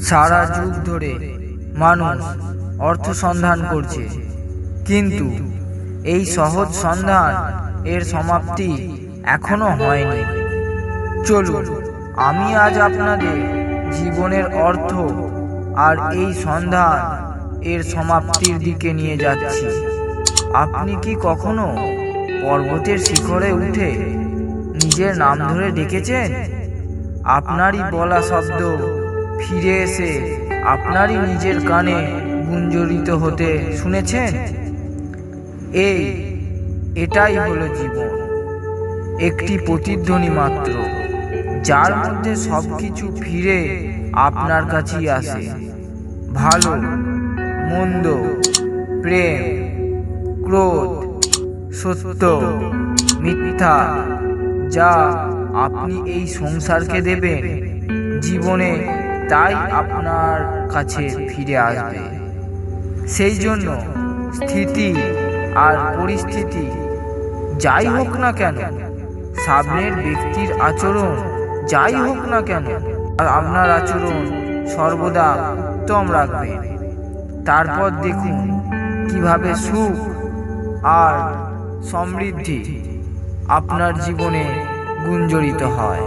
সারা যুগ ধরে মানুষ অর্থ সন্ধান করছে। কিন্তু এই সহজ সন্ধান এর সমাপ্তি এখনও হয়নি। চলুন, আমি আজ আপনাদের জীবনের অর্থ আর এই সন্ধান এর সমাপ্তির দিকে নিয়ে যাচ্ছি। আপনি কি কখনো পর্বতের শিখরে উঠে নিজের নাম ধরে ডেকেছেন? আপনারই বলা শব্দ ফিরে এসে আপনারই নিজের কানে গুঞ্জরিত হতে শুনেছেন? এই, এটাই হলো জীবন। একটি প্রতিধ্বনি মাত্র, যার মধ্যে সব কিছু ফিরে আপনার কাছেই আসে। ভালো, মন্দ, প্রেম, ক্রোধ, সত্য, মিথ্যা, যা আপনি এই সংসারকে দেবেন, জীবনে তাই আপনার কাছে ফিরে আসবে। সেই জন্য স্থিতি আর পরিস্থিতি যাই হোক না কেন, সামনের ব্যক্তির আচরণ যাই হোক না কেন, আর আপনার আচরণ সর্বদা উত্তম রাখবেন তারপর দেখুন কীভাবে সুখ আর সমৃদ্ধি আপনার জীবনে গুঞ্জরিত হয়।